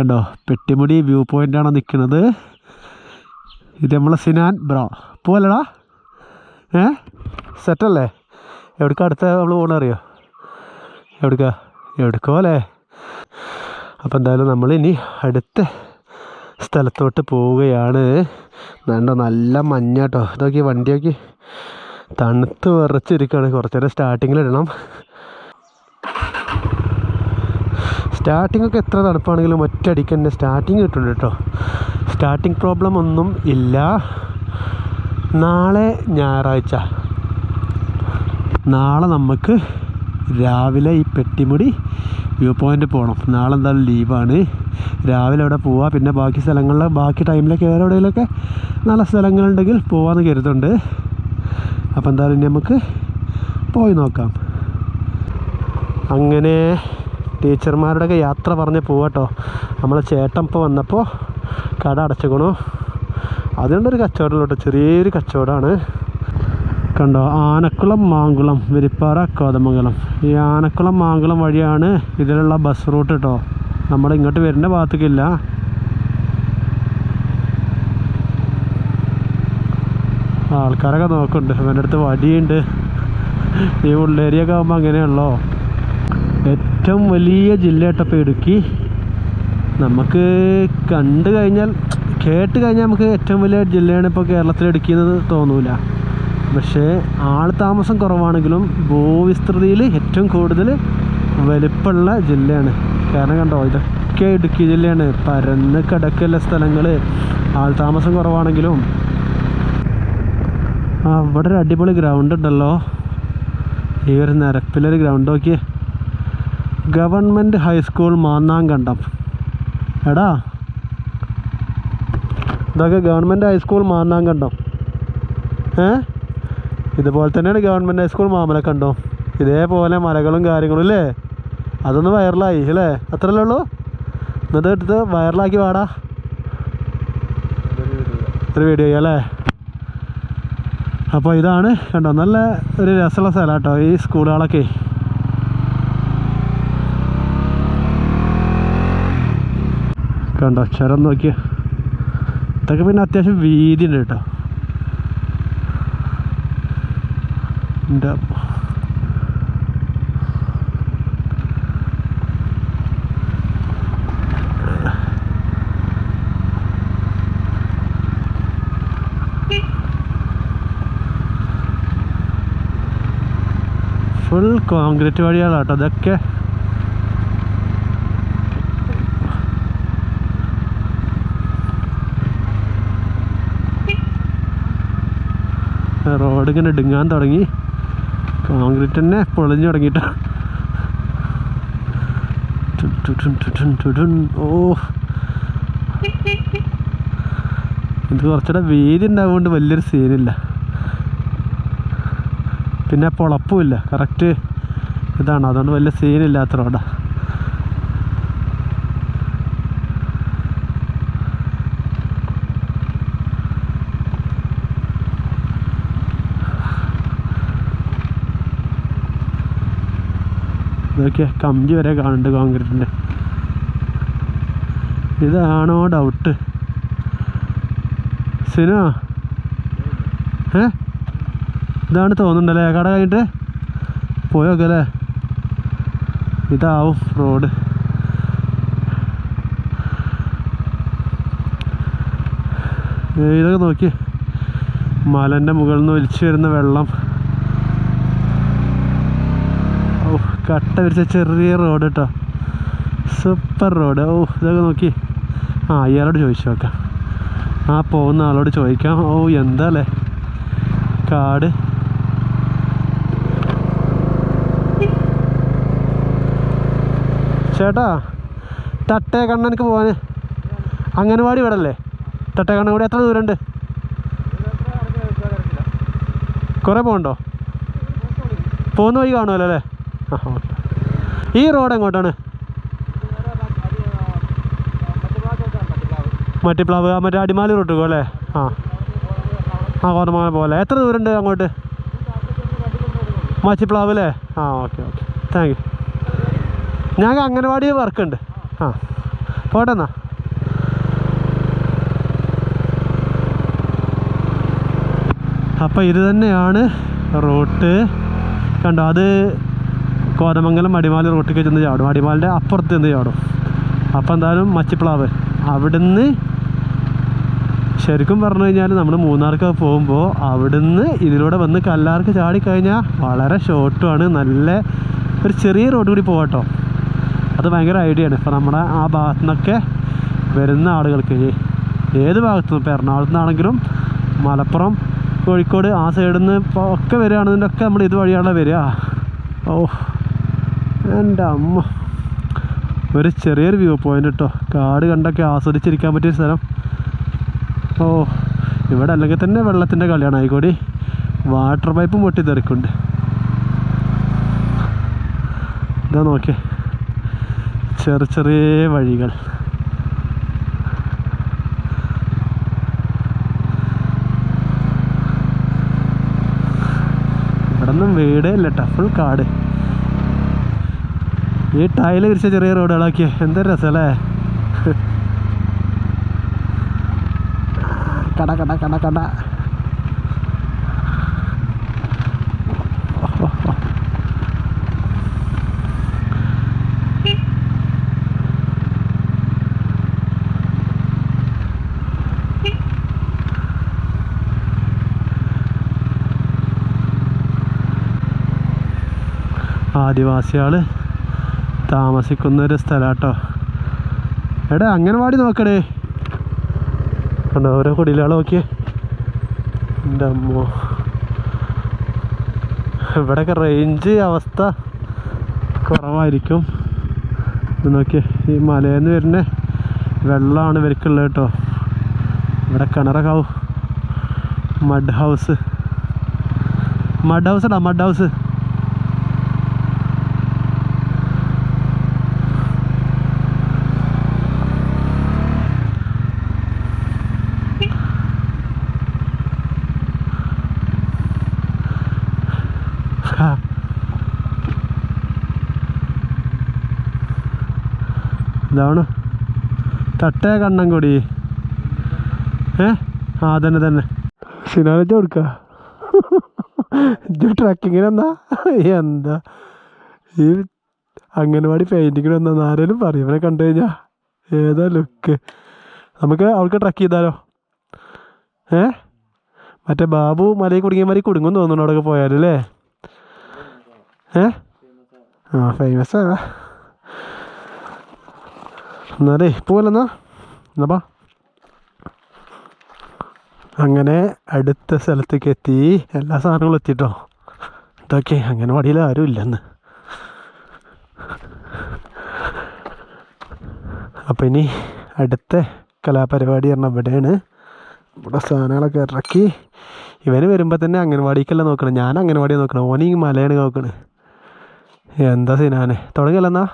കണ്ടോ? പെട്ടിമുടി വ്യൂ പോയിന്റാണ് നിൽക്കുന്നത് ഇത് നമ്മളെ സിനാൻ ബ്രോ. പോവല്ലടാ. ഏ? സെറ്റല്ലേ? എവിടേക്കാ അടുത്ത നമ്മൾ പോകണറിയോ എവിടേക്കാ? എവിടേക്കോ അല്ലേ? അപ്പോൾ എന്തായാലും നമ്മൾ ഇനി അടുത്ത സ്ഥലത്തോട്ട് പോവുകയാണ്. വേണ്ട നല്ല മഞ്ഞാട്ടോ ഇതൊക്കെ വണ്ടിയൊക്കെ തണുത്ത് വിറച്ചിരിക്കുകയാണ് കുറച്ചേരം സ്റ്റാർട്ടിങ്ങിലിടണം സ്റ്റാർട്ടിംഗ് ഒക്കെ എത്ര തണുപ്പാണെങ്കിലും ഒറ്റയടിക്ക് തന്നെ സ്റ്റാർട്ടിങ് കിട്ടുന്നുണ്ട് കേട്ടോ. സ്റ്റാർട്ടിങ് പ്രോബ്ലം ഒന്നും ഇല്ല. നാളെ ഞായറാഴ്ച. നാളെ നമുക്ക് രാവിലെ ഈ പെട്ടിമുടി വ്യൂ പോയിന്റ് പോകണം നാളെ എന്തായാലും ലീവാണ് രാവിലെ അവിടെ പോവാം. പിന്നെ ബാക്കി സ്ഥലങ്ങളിൽ ബാക്കി ടൈമിലൊക്കെ വേറെ എവിടെയെങ്കിലുമൊക്കെ നല്ല സ്ഥലങ്ങളുണ്ടെങ്കിൽ പോവാമെന്ന് കരുതുന്നുണ്ട്. അപ്പോൾ എന്തായാലും നമുക്ക് പോയി നോക്കാം. അങ്ങനെ ടീച്ചർമാരുടെയൊക്കെ യാത്ര പറഞ്ഞ് പോവാട്ടോ നമ്മളെ ചേട്ടൻ ഇപ്പോൾ വന്നപ്പോൾ കട അടച്ചേക്കണു. അതുകൊണ്ടൊരു കേട്ടോ ചെറിയൊരു കച്ചവടമാണ്. കണ്ടോ? ആനക്കുളം മാങ്കുളം വെരിപ്പാറ കോതമംഗലം. ഈ ആനക്കുളം മാങ്കുളം വഴിയാണ് ഇതിലുള്ള ബസ് റൂട്ട് കേട്ടോ നമ്മൾ ഇങ്ങോട്ട് വരുന്ന ഭാഗത്തേക്കില്ല ആൾക്കാരൊക്കെ നോക്കുന്നുണ്ട്. അവന്റെ അടുത്ത് വടിയുണ്ട്. ഈ ഉള്ളേരിയൊക്കെ ആകുമ്പോൾ അങ്ങനെയാണല്ലോ. ഏറ്റവും വലിയ ജില്ല കേട്ടപ്പോൾ ഇടുക്കി. നമുക്ക് കണ്ടു കഴിഞ്ഞാൽ കേട്ട് കഴിഞ്ഞാൽ നമുക്ക് ഏറ്റവും വലിയ ജില്ലയാണ് ഇപ്പോൾ കേരളത്തിൽ ഇടുക്കി എന്ന് തോന്നൂല. പക്ഷേ ആൾ താമസം കുറവാണെങ്കിലും ഭൂവിസ്തൃതിയിൽ ഏറ്റവും കൂടുതൽ വലിപ്പമുള്ള ജില്ലയാണ്. കാരണം കണ്ടോ ഇതൊക്കെ ഇടുക്കി ജില്ലയാണ്. പരന്ന് കിടക്കല്ല സ്ഥലങ്ങൾ ആൾ താമസം കുറവാണെങ്കിലും. അവിടെ ഒരു അടിപൊളി ഗ്രൗണ്ട് ഉണ്ടല്ലോ. ഈ ഒരു നിരപ്പിലൊരു ഗ്രൗണ്ട് നോക്കിയേ. Government high school Mannankandam. എടാ. ഇതൊക്കെ ഗവൺമെന്റ് ഹൈസ്കൂൾ മാന്നാങ്കണ്ടം. ഏ? ഇതുപോലെ തന്നെയാണ് ഗവൺമെന്റ് ഹൈസ്കൂൾ മാമലക്കണ്ടം? ഇതേപോലെ മലകളും കാര്യങ്ങളും അല്ലേ അതൊന്ന് വൈറലായി അല്ലേ അത്രല്ലേ ഉള്ളൂ? എന്നിട്ട് എടുത്ത് വൈറലാക്കി വാടാ. ഒരു വീഡിയോ അല്ലേ? അപ്പോൾ ഇതാണ് കണ്ടോ? നല്ല ഒരു രസമുള്ള സ്ഥലം കേട്ടോ ഈ സ്കൂളുകളൊക്കെ. കണ്ടോ? ചുരം നോക്കിയ. ഇതൊക്കെ പിന്നെ അത്യാവശ്യം വീതി ഉണ്ട് കേട്ടോ എന്റെ ഫുൾ കോൺക്രീറ്റ് വഴികളാട്ടോ ഇതൊക്കെ റോഡ് ഇങ്ങനെ ഇടുങ്ങാൻ തുടങ്ങി. കോൺക്രീറ്റ് തന്നെ പൊളിഞ്ഞു തുടങ്ങിയിട്ടാ. ഓ. ഇത് കുറച്ചുകൂടെ വീതി ഉണ്ടാവുകൊണ്ട് വലിയൊരു സീനില്ല. പിന്നെ പൊളപ്പുമില്ല കറക്റ്റ് ഇതാണ്. അതുകൊണ്ട് വലിയ സീനില്ലാത്ത റോഡാ. ഇതൊക്കെ കമ്പി വരെ കാണുന്നുണ്ട് കോൺക്രീറ്റിന്റെ. ഇതാണോ ഡൗട്ട് സിനോ? ഏ? ഇതാണ് തോന്നുന്നുണ്ടല്ലേ? കട കഴിഞ്ഞിട്ട് പോയൊക്കെ അല്ലേ ഇതാവും റോഡ്. ഇതൊക്കെ നോക്കി. മലന്റെ മുകളിൽ നിന്ന് ഒലിച്ചു വരുന്ന വെള്ളം ഓ കട്ട വിരിച്ച ചെറിയ റോഡ് കേട്ടോ സൂപ്പർ റോഡ് ഓ ഇതൊക്കെ നോക്കി. ആ ഇയാളോട് ചോദിച്ചു നോക്കാം. ആ പോകുന്ന ആളോട് ചോദിക്കാം. ഓ എന്താ അല്ലേ കാട്. ചേട്ടാ തട്ടേ കണ്ണനക്ക് പോവാന്. അംഗനവാടി ഇവിടെ അല്ലേ തട്ടേ കണ്ണൻകൂടി എത്ര ദൂരമുണ്ട്? കുറേ പോകണ്ടോ പോകുന്ന വഴി കാണുമല്ലോ അല്ലേ? ഈ റോഡ് എങ്ങോട്ടാണ്? മട്ടിപ്ലാവ് മറ്റേ അടിമാലി റോഡ് പോകും അല്ലേ? ആ. ആ കോർമാല പോലെ. എത്ര ദൂരമുണ്ട് അങ്ങോട്ട്? മച്ചിപ്ലാവ് അല്ലേ? ആ ഓക്കെ ഓക്കെ. താങ്ക് യു ഞങ്ങൾക്ക് അംഗനവാടി വർക്കുണ്ട്. ആ. പോട്ടെ എന്നാ. അപ്പോൾ ഇത് തന്നെയാണ് റൂട്ട്. കണ്ടോ അത് കോതമംഗലം അടിമാലി റോട്ടിലേക്ക് ചെന്ന് ചാടും. അടിമാലിന്റെ അപ്പുറത്ത് ചെന്ന് ചാടും. അപ്പോൾ എന്തായാലും മച്ചിപ്ലാവ് അവിടുന്ന് ശരിക്കും പറഞ്ഞു കഴിഞ്ഞാൽ നമ്മൾ മൂന്നാർക്ക് പോകുമ്പോൾ അവിടുന്ന് ഇതിലൂടെ വന്ന് കല്ലാർക്ക് ചാടിക്കഴിഞ്ഞാൽ വളരെ ഷോർട്ടുമാണ് നല്ല ഒരു ചെറിയ റോഡ് കൂടി പോകട്ടോ അത് ഭയങ്കര ഐഡിയ ആണ്. ഇപ്പോൾ നമ്മുടെ ആ ഭാഗത്തു നിന്നൊക്കെ വരുന്ന ആളുകൾക്ക് ഏത് ഭാഗത്തു നിന്ന് ഇപ്പോൾ എറണാകുളത്ത് നിന്നാണെങ്കിലും മലപ്പുറം കോഴിക്കോട് ആ സൈഡിൽ നിന്ന് ഇപ്പോൾ ഒക്കെ വരികയാണെന്നുണ്ടെങ്കിൽ നമ്മൾ ഇത് വഴിയാണല്ലോ വരിക. ഓ എന്റെ അമ്മ. ഒരു ചെറിയൊരു വ്യൂ പോയിന്റ് കേട്ടോ കാട് കണ്ടൊക്കെ ആസ്വദിച്ചിരിക്കാൻ പറ്റിയ സ്ഥലം. ഓ ഇവിടെ അല്ലെങ്കിൽ തന്നെ വെള്ളത്തിന്റെ കളിയാണ്. ആയിക്കോടി. വാട്ടർ പൈപ്പും തെറിക്കുണ്ട് ഇതാ നോക്കിയേ. ചെറിയ ചെറിയ വഴികൾ. ഇവിടെ നിന്നും വീടേ ഇല്ല കേട്ടോ ഫുൾ കാട്. ഈ ടൈൽ വിരിച്ച ചെറിയ റോഡുകളാക്കിയ. എന്തൊരു രസമല്ലേ കട കട കട കട. ആദിവാസികൾ താമസിക്കുന്ന ഒരു സ്ഥലം കേട്ടോ എടാ അംഗൻവാടി നോക്കടേ. കണ്ടോ ഓരോ കുടിലുകൾ നോക്കിയേ. എന്റെ അമ്മോ. ഇവിടെയൊക്കെ റേഞ്ച് അവസ്ഥ കുറവായിരിക്കും. ഇത് നോക്കിയേ ഈ മലയിൽ നിന്ന് വരുന്ന വെള്ളമാണ് ഇവർക്കുള്ളത് കേട്ടോ. ഇവിടെ കിണറൊക്കെ മഡ് ഹൗസ്. മഡ് ഹൗസ് ഇടാ മഡ് ഹൗസ്. ഇതാണ്. തട്ടേ കണ്ണൻകൊടി ഏ? ആ തന്നെ തന്നെ സിനാലിച്ച് കൊടുക്ക. ട്രക്കിങ്ങിനെന്താ എന്താ? ഈ അംഗനവാടി പെയിന്റിങ്ങിന് വന്ന? ആരേലും പറയും. ഇവനെ കണ്ടു കഴിഞ്ഞാ ഏതാ ലുക്ക് നമുക്ക് അവൾക്ക് ട്രക്ക് ചെയ്താലോ? ഏ? മറ്റേ ബാബു മലയിൽ കുടുങ്ങിയ മാതിരി കുടുങ്ങും തോന്നുന്നു അവിടെയൊക്കെ പോയാലല്ലേ ഏ? ആ ഫേമസ് ആ എന്നാലേ പോവല്ലെന്നാ എന്നാ? അങ്ങനെ അടുത്ത സ്ഥലത്തേക്ക് എത്തി. എല്ലാ സാധനങ്ങളും എത്തിട്ടോ. ഇതൊക്കെ അംഗനവാടിയിൽ ആരും ഇല്ലെന്ന്. അപ്പം ഇനി അടുത്ത കലാപരിപാടി പറഞ്ഞാൽ ഇവിടെയാണ്. ഇവിടെ സാധനങ്ങളൊക്കെ ഇറക്കി. ഇവന് വരുമ്പോൾ തന്നെ അംഗൻവാടിക്കല്ല നോക്കണം. ഞാൻ അംഗനവാടിയാണ് നോക്കണം. ഓനീ മലയാണ് നോക്കണേ. എന്താ സിനാനെ? തുടങ്ങിയല്ലെന്നാ